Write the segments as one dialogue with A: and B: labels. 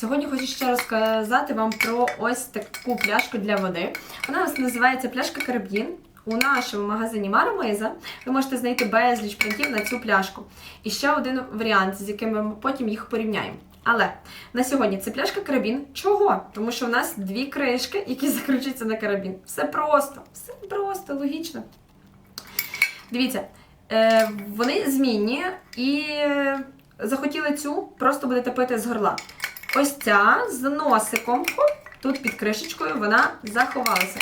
A: Сьогодні хочу ще розказати вам про ось таку пляшку для води. Вона називається пляшка Карабін. У нашому магазині Марамиза ви можете знайти безліч принтів на цю пляшку. І ще один варіант, з яким ми потім їх порівняємо. Але на сьогодні це пляшка карабін. Чого? Тому що у нас дві кришки, які закручуються на карабін. Все просто, все просто, логічно. Дивіться, е, вони змінні і захотіли цю, просто будете пити з горла. Ось ця з носиком, тут під кришечкою вона заховалася.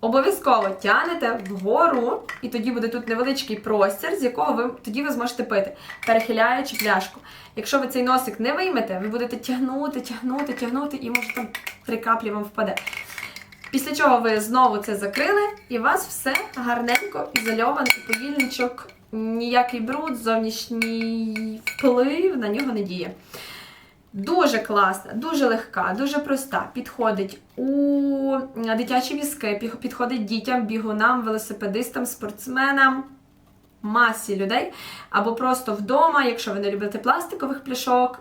A: Обов'язково тянете вгору, і тоді буде тут невеличкий простір, з якого ви тоді ви зможете пити, перехиляючи пляшку. Якщо ви цей носик не виймете, ви будете тягнути, тягнути, тягнути, і може там три каплі вам впаде. Після чого ви знову це закрили, і у вас все гарненько ізольовано, і повільничок, ніякий бруд, зовнішній вплив на нього не діє. Дуже класна, дуже легка, дуже проста. Підходить у дитячі візки, підходить дітям, бігунам, велосипедистам, спортсменам, масі людей. Або просто вдома, якщо ви не любите пластикових пляшок.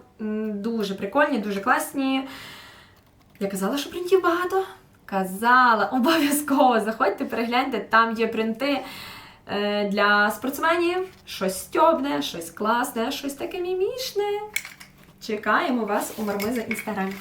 A: Дуже прикольні, дуже класні. Я казала, що принтів багато. Казала, обов'язково заходьте, перегляньте, там є принти е, для спортсменів. Щось стьобне, щось класне, щось таке мімішне. Чекаємо вас у Мармиза Інстаграмі.